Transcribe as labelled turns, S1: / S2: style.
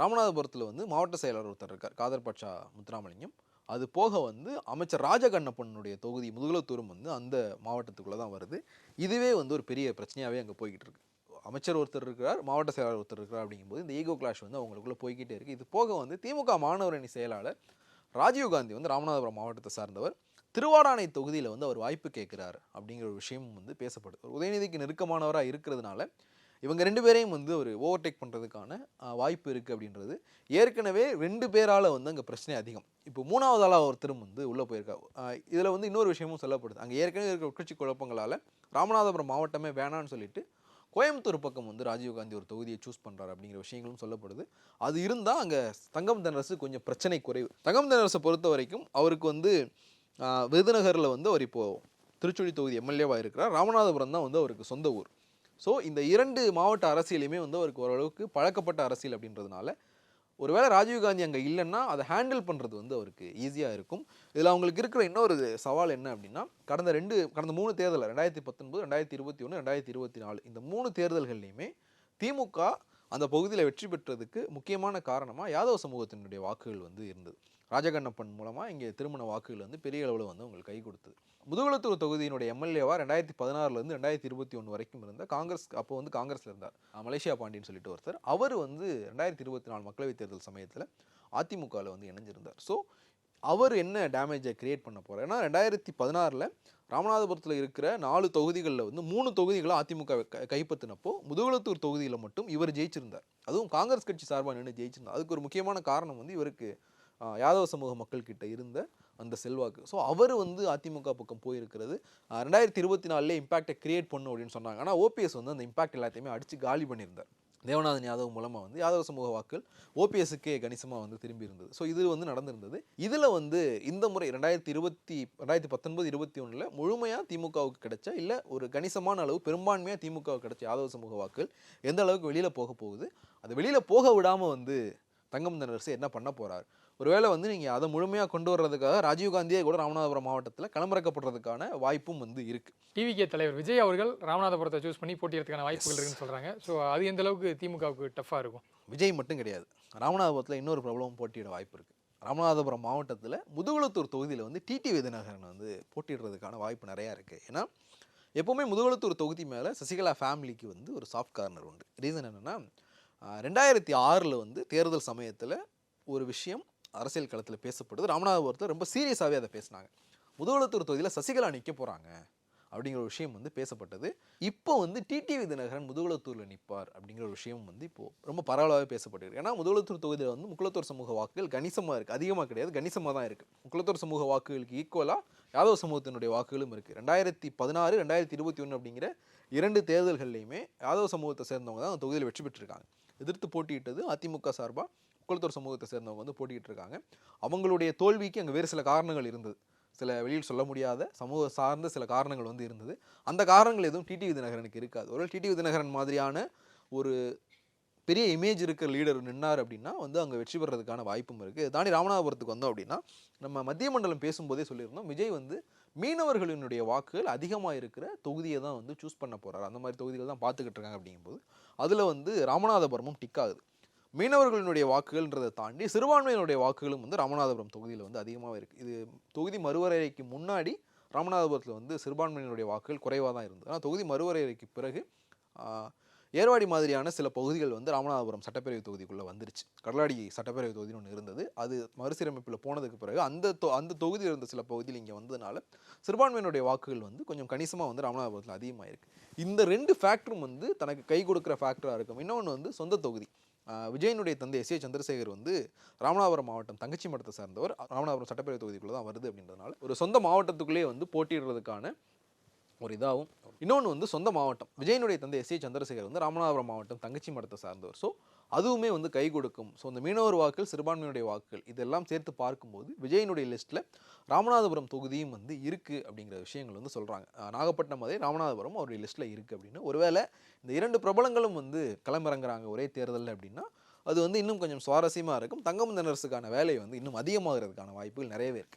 S1: ராமநாதபுரத்தில் வந்து மாவட்ட செயலாளர் ஒருத்தர் இருக்கார் காதர் பட்சா முத்துராமலிங்கம். அது போக வந்து அமைச்சர் ராஜகண்ணப்பனுடைய தொகுதி முதுகுலத்தூரும் வந்து அந்த மாவட்டத்துக்குள்ளே தான் வருது. இதுவே வந்து ஒரு பெரிய பிரச்சனையாகவே அங்கே போய்கிட்டு இருக்கு. அமைச்சர் ஒருத்தர் இருக்கிறார் மாவட்ட செயலாளர் ஒருத்தர் இருக்கிறார் அப்படிங்கும்போது இந்த ஈகோ கிளாஷ் வந்து அவங்களுக்குள்ளே போய்கிட்டே இருக்குது இது போக வந்து திமுக மாணவர் அணி செயலாளர் ராஜீவ்காந்தி வந்து ராமநாதபுரம் மாவட்டத்தை சார்ந்தவர். திருவாடானை தொகுதியில் வந்து அவர் வாய்ப்பு கேட்கிறார் அப்படிங்கிற ஒரு விஷயம் வந்து பேசப்படுது. உதயநிதிக்கு நெருக்கமானவராக இருக்கிறதுனால இவங்க ரெண்டு பேரையும் வந்து ஒரு ஓவர்டேக் பண்ணுறதுக்கான வாய்ப்பு இருக்குது அப்படின்றது. ஏற்கனவே ரெண்டு பேரால் வந்து அங்கே பிரச்சனை அதிகம். இப்போ மூணாவது ஆளாக ஒருத்தரும் வந்து உள்ளே போயிருக்கா இதில் வந்து இன்னொரு விஷயமும் சொல்லப்படுது. அங்கே ஏற்கனவே இருக்கிற உட்கட்சி குழப்பங்களால் ராமநாதபுரம் மாவட்டமே வேணான்னு சொல்லிட்டு கோயம்புத்தூர் பக்கம் வந்து ராஜீவ்காந்தி ஒரு தொகுதியை சூஸ் பண்ணுறாரு அப்படிங்கிற விஷயங்களும் சொல்லப்படுது. அது இருந்தால் அங்கே தங்கம் தனரசு கொஞ்சம் பிரச்சனை குறைவு. தங்கம் தனரசை பொறுத்த வரைக்கும் அவருக்கு வந்து விருதுநகரில் வந்து அவர் இப்போது திருச்சுழி தொகுதி எம்எல்ஏவாக இருக்கிறார். ராமநாதபுரம் தான் வந்து அவருக்கு சொந்த ஊர். ஸோ இந்த இரண்டு மாவட்ட அரசியலையுமே வந்து அவருக்கு ஓரளவுக்கு பழக்கப்பட்ட அரசியல் அப்படின்றதுனால ஒருவேளை ராஜீவ்காந்தி அங்கே இல்லைன்னா அதை ஹேண்டில் பண்ணுறது வந்து அவருக்கு ஈஸியாக இருக்கும். இதில் அவங்களுக்கு இருக்கிற இன்னொரு சவால் என்ன அப்படின்னா கடந்த ரெண்டு கடந்த மூணு தேர்தல் ரெண்டாயிரத்தி பத்தொன்பது ரெண்டாயிரத்தி இருபத்தி ஒன்று ரெண்டாயிரத்தி இருபத்தி நாலு இந்த மூணு தேர்தல்கள்லையுமே திமுக அந்த பகுதியில் வெற்றி பெற்றதுக்கு முக்கியமான காரணமாக யாதவ சமூகத்தினுடைய வாக்குகள் வந்து இருந்தது. ராஜகண்ணப்பன் மூலமாக இங்கே திருமண வாக்குகள் வந்து பெரிய அளவில் வந்து உங்களுக்கு கை கொடுத்தது. முதுகுளத்தூர் தொகுதியினுடைய எம்எல்ஏவாக ரெண்டாயிரத்தி பதினாறுலேருந்து ரெண்டாயிரத்தி இருபத்தி ஒன்று வரைக்கும் இருந்த காங்கிரஸ் அப்போ வந்து காங்கிரஸில் இருந்தார். மலேசியா பாண்டியன் சொல்லிட்டு ஒருத்தர். அவர் வந்து ரெண்டாயிரத்தி இருபத்தி நாலு மக்களவைத் தேர்தல் சமயத்தில் அதிமுகவில் வந்து இணைஞ்சிருந்தார். ஸோ அவர் என்ன டேமேஜை கிரியேட் பண்ண போகிறார் ஏன்னா ரெண்டாயிரத்தி பதினாறில் ராமநாதபுரத்தில் இருக்கிற நாலு தொகுதிகளில் வந்து மூணு தொகுதிகளை அதிமுக க- கைப்பற்றினப்போ முதுகுளத்தூர் தொகுதியில் மட்டும் இவர் ஜெயிச்சிருந்தார். அதுவும் காங்கிரஸ் கட்சி சார்பாக நின்று ஜெயிச்சிருந்தார். அதுக்கு ஒரு முக்கியமான காரணம் வந்து இவருக்கு யாதவ சமூக மக்கள்கிட்ட இருந்த அந்த செல்வாக்கு. ஸோ அவர் வந்து அதிமுக பக்கம் போயிருக்கிறது. ரெண்டாயிரத்தி இருபத்தி நாலுலேயே இம்பாக்டை கிரியேட் பண்ணும் அப்படின்னு சொன்னாங்க. ஆனால் ஓபிஎஸ் வந்து அந்த இம்பாக்ட் எல்லாத்தையுமே அடித்து காலி பண்ணியிருந்தார். தேவநாதன் யாதவ் மூலமாக வந்து யாதவ சமூக வாக்கள் ஓபிஎஸ்க்கே கணிசமாக வந்து திரும்பி இருந்தது. ஸோ இது வந்து நடந்திருந்தது. இதில் வந்து இந்த முறை ரெண்டாயிரத்தி இருபத்தி ரெண்டாயிரத்தி பத்தொன்பது இருபத்தி ஒன்றில் முழுமையாக திமுகவுக்கு கிடைச்ச இல்லை ஒரு கணிசமான அளவு பெரும்பான்மையாக திமுகவுக்கு கிடைச்ச யாதவ சமூக வாக்கள் எந்த அளவுக்கு வெளியில் போக போகுது? அது வெளியில் போக விடாமல் வந்து தங்கம் தென்னரசு என்ன பண்ண போறார்? ஒருவேளை வந்து நீங்கள் அதை முழுமையாக கொண்டு வர்றதுக்காக ராஜீவ்காந்தியே கூட ராமநாதபுரம் மாவட்டத்தில் களமிறக்கப்படுறதுக்கான வாய்ப்பும் வந்து இருக்கு.
S2: டிவிகே தலைவர் விஜய் அவர்கள் ராமநாதபுரத்தை சூஸ் பண்ணி போட்டியறதுக்கான வாய்ப்புகள் இருக்குன்னு சொல்றாங்க. ஸோ அது எந்த அளவுக்கு திமுகவுக்கு டஃப்பாக இருக்கும்?
S1: விஜய் மட்டும் கிடையாது. ராமநாதபுரத்தில் இன்னொரு பிரபலம் போட்டியிட வாய்ப்பு இருக்குது ராமநாதபுரம் மாவட்டத்தில் முதுகுளத்தூர் தொகுதியில் வந்து டிடி விதிநகரன் வந்து போட்டியிடுறதுக்கான வாய்ப்பு நிறையா இருக்குது ஏன்னா எப்போவுமே முதுகுளத்தூர் தொகுதி மேலே சசிகலா ஃபேமிலிக்கு வந்து ஒரு சாஃப்ட் கார்னர் உண்டு. ரீசன் என்னென்னா ரெண்டாயிரத்தி ஆறில் வந்து தேர்தல் சமயத்தில் ஒரு விஷயம் அரசியல் களத்தில் பேசப்படுது. ராமநாதபுரத்தில் ரொம்ப சீரியஸாகவே அதை பேசினாங்க. முதலத்தூர் தொகுதியில் சசிகலா நிற்க போகிறாங்க அப்படிங்கிற ஒரு விஷயம் வந்து பேசப்பட்டது. இப்போ வந்து டிடிவி தினகரன் முதுகுளத்தூரில் நிற்பார் அப்படிங்கிற ஒரு விஷயம் வந்து இப்போது ரொம்ப பரவலாகவே பேசப்பட்டிருக்கு. ஏன்னா முதுகுளத்தூர் தொகுதியில் வந்து முக்குளத்தூர் சமூக வாக்குகள் கணிசமாக இருக்குது அதிகமாக கிடையாது கணிசமாக தான் இருக்குது முக்குளத்தூர் சமூக வாக்குகளுக்கு ஈக்குவலாக யாதவ சமூகத்தினுடைய வாக்குகளும் இருக்குது ரெண்டாயிரத்தி பதினாறு ரெண்டாயிரத்தி இருபத்தி ஒன்று அப்படிங்கிற இரண்டு தேர்தல்கள்லையுமே யாதவ சமூகத்தை சேர்ந்தவங்க தான் அந்த தொகுதியில் வெற்றி பெற்றிருக்காங்க. எதிர்த்து போட்டியிட்டது அதிமுக சார்பாக குளத்தூர் சமூகத்தை சேர்ந்தவங்க வந்து போட்டிகிட்டு இருக்காங்க அவங்களுடைய தோல்விக்கு அங்கே வேறு சில காரணங்கள் இருந்தது. சில வெளியில் சொல்ல முடியாத சமூக சார்ந்த சில காரணங்கள் வந்து இருந்தது. அந்த காரணங்கள் எதுவும் டிடி விதிநகரனுக்கு இருக்காது. ஒரு டிடி விதிநகரன் மாதிரியான ஒரு பெரிய இமேஜ் இருக்கிற லீடர் நின்னார் அப்படின்னா வந்து அங்கே வெற்றி பெறதுக்கான வாய்ப்பும் இருக்குது தாண்டி ராமநாதபுரத்துக்கு வந்தோம் அப்படின்னா நம்ம மத்திய மண்டலம் பேசும்போதே சொல்லியிருந்தோம். விஜய் வந்து மீனவர்களினுடைய வாக்குகள் அதிகமாக இருக்கிற தொகுதியை தான் வந்து சூஸ் பண்ண போகிறார் அந்த மாதிரி தொகுதிகள் தான் பார்த்துக்கிட்டு இருக்காங்க அப்படிங்கும்போது அதில் வந்து ராமநாதபுரமும் டிக் ஆகுது மீனவர்களினுடைய வாக்குகள்ன்றதை தாண்டி சிறுபான்மையினுடைய வாக்குகளும் வந்து ராமநாதபுரம் தொகுதியில் வந்து அதிகமாக இருக்குது இது தொகுதி மறுவரையறைக்கு முன்னாடி ராமநாதபுரத்தில் வந்து சிறுபான்மையினுடைய வாக்குகள் குறைவாக தான் இருந்தது. ஆனால் தொகுதி மறுவரையறைக்கு பிறகு ஏர்வாடி மாதிரியான சில பகுதிகள் வந்து ராமநாதபுரம் சட்டப்பேரவை தொகுதிக்குள்ளே வந்துருச்சு. கடலாடி சட்டப்பேரவை தொகுதின்னு ஒன்று இருந்தது. அது மறுசீரமைப்பில் போனதுக்கு பிறகு அந்த தொ அந்த தொகுதியில் இருந்த சில பகுதியில் இங்கே வந்ததுனால சிறுபான்மையினுடைய வாக்குகள் வந்து கொஞ்சம் கணிசமாக வந்து ராமநாதபுரத்தில் அதிகமாக இருக்குது இந்த ரெண்டு ஃபேக்டரும் வந்து தனக்கு கை கொடுக்குற ஃபேக்டராக இருக்கும். இன்னொன்று வந்து சொந்த தொகுதி. விஜயனுடைய தந்தை எஸ் ஏ சந்திரசேகர் வந்து ராமநாதபுரம் மாவட்டம் தங்கச்சி மடத்தை சார்ந்தவர். ராமநாதபுரம் சட்டப்பேரவை தொகுதிக்குள்ளே தான் வருது அப்படின்றதுனால ஒரு சொந்த மாவட்டத்துக்குள்ளேயே வந்து போட்டியிடுறதுக்கான ஒரு இதாகவும் இன்னொன்று வந்து சொந்த மாவட்டம். விஜயனுடைய தந்தை எஸ் ஏ சந்திரசேகர் வந்து ராமநாதபுரம் மாவட்டம் தங்கச்சி மடத்தை சார்ந்தவர். ஸோ அதுவுமே வந்து கை கொடுக்கும். ஸோ இந்த மீனவர் வாக்குகள் சிறுபான்மையினுடைய வாக்குகள் இதெல்லாம் சேர்த்து பார்க்கும்போது விஜயனுடைய லிஸ்ட்டில் ராமநாதபுரம் தொகுதியும் வந்து இருக்குது அப்படிங்கிற விஷயங்கள் வந்து சொல்கிறாங்க நாகப்பட்டினம் அதே ராமநாதபுரம் அவருடைய லிஸ்ட்டில் இருக்குது அப்படின்னு. ஒருவேளை இந்த இரண்டு பிரபலங்களும் வந்து களமிறங்குறாங்க ஒரே தேர்தலில் அப்படின்னா அது வந்து இன்னும் கொஞ்சம் சுவாரஸ்யமாக இருக்கும். தங்கம் தினரசுக்கான வேலை வந்து இன்னும் அதிகமாகிறதுக்கான வாய்ப்புகள் நிறையவே இருக்குது